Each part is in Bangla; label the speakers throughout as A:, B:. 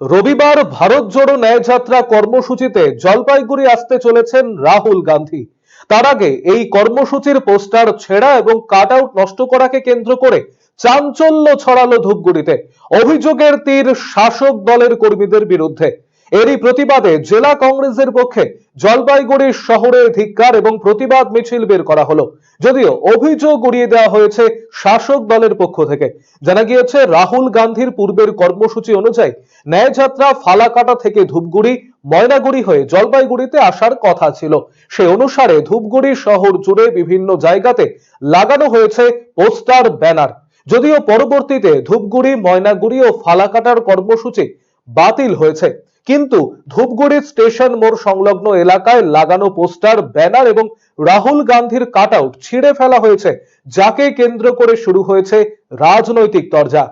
A: রবিবার ভারত জোড়ো ন্যায়যাত্রা কর্মসূচিতে জলপাইগুড়ি আসতে চলেছেন রাহুল গান্ধী। তার আগে এই কর্মসূচির পোস্টার ছেঁড়া এবং কাট আউট নষ্ট করাকে কেন্দ্র করে চাঞ্চল্য ছড়ালো ধূপগুড়িতে। অভিযোগের তীর শাসক দলের কর্মীদের বিরুদ্ধে। এরই প্রতিবাদে জেলা কংগ্রেসের পক্ষে জলপাইগুড়ি শহরে ধিক্কার এবং প্রতিবাদ মিছিল বের করা হলো। যদিও অভিযোগ উড়িয়ে দেওয়া হয়েছে শাসক দলের পক্ষ থেকে। জানা গিয়েছে, রাহুল গান্ধীর পূর্বের কর্মসূচি অনুযায়ী ন্যায়যাত্রা ফালাকাটা থেকে ধূপগুড়ি, ময়নাগুড়ি হয়ে জলপাইগুড়িতে আসার কথা ছিল। সে অনুসারে ধূপগুড়ি শহর জুড়ে বিভিন্ন জায়গাতে লাগানো হয়েছে পোস্টার, ব্যানার। যদিও পরবর্তীতে ধূপগুড়ি, ময়নাগুড়ি ও ফালাকাটার কর্মসূচি বাতিল হয়েছে। কিন্তু ধূপগুড়ি স্টেশন মোড় সংলগ্ন এলাকায় লাগানো পোস্টার, ব্যানার এবং রাহুল গান্ধীর কাটআউট ছিঁড়ে ফেলা হয়েছে, যাকে কেন্দ্র করে শুরু হয়েছে রাজনৈতিক তরজা।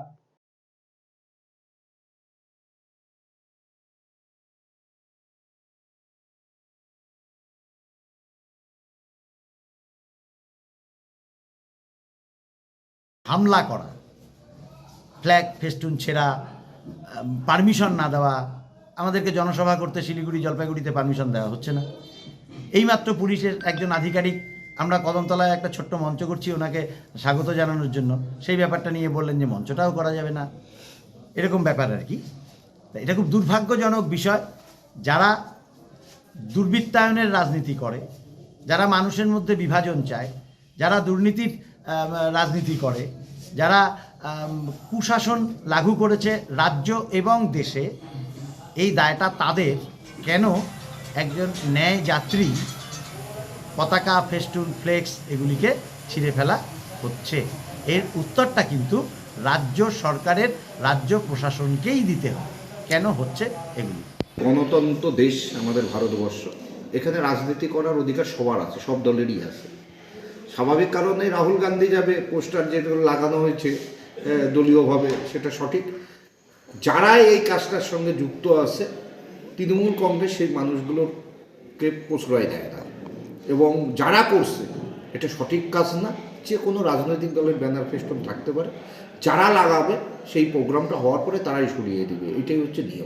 B: হামলা করা, ফ্ল্যাগ, ফেস্টুন ছেঁড়া পারমিশন না দেওয়া আমাদেরকে জনসভা করতে শিলিগুড়ি জলপাইগুড়িতে পারমিশন দেওয়া হচ্ছে না। এইমাত্র পুলিশের একজন আধিকারিক, আমরা কদমতলায় একটা ছোট্ট মঞ্চ করছি ওনাকে স্বাগত জানানোর জন্য। সেই ব্যাপারটা নিয়ে বললেন যে মঞ্চটাও করা যাবে না। এরকম ব্যাপার আর কি। এটা খুব দুর্ভাগ্যজনক বিষয়। যারা দুর্বৃত্তায়নের রাজনীতি করে, যারা মানুষের মধ্যে বিভাজন চায়, যারা দুর্নীতির রাজনীতি করে, যারা কুশাসন লাগু করেছে রাজ্য এবং দেশে এই দায়টা তাদের। কেন? একজন ন্যায় যাত্রী পতাকা, ফেস্টুন, ফ্লেক্স এগুলিকে ছিঁড়ে ফেলা হচ্ছে। এর উত্তরটা কিন্তু রাজ্য সরকারের রাজ্য প্রশাসনকেই দিতে হয় কেন হচ্ছে এগুলি?
C: গণতন্ত্র দেশ আমাদের ভারতবর্ষ। এখানে রাজনীতি করার অধিকার সবার আছে, সব দলেরই আছে। স্বাভাবিক কারণে রাহুল গান্ধী যাবে, পোস্টার যেগুলো লাগানো হয়েছে দলীয়ভাবে, সেটা সঠিক। যারা এই কাজটার সঙ্গে যুক্ত আছে, তৃণমূল কংগ্রেস সেই মানুষগুলোকে প্রশ্রয় দেয় না। এবং যারা করছে, এটা সঠিক কাজ না, যে কোনো রাজনৈতিক দলের ব্যানার ফেস্টন থাকতে পারে, যারা লাগাবে সেই প্রোগ্রামটা হওয়ার পরে তারাই সরিয়ে দেবে, এটাই হচ্ছে নিয়ম।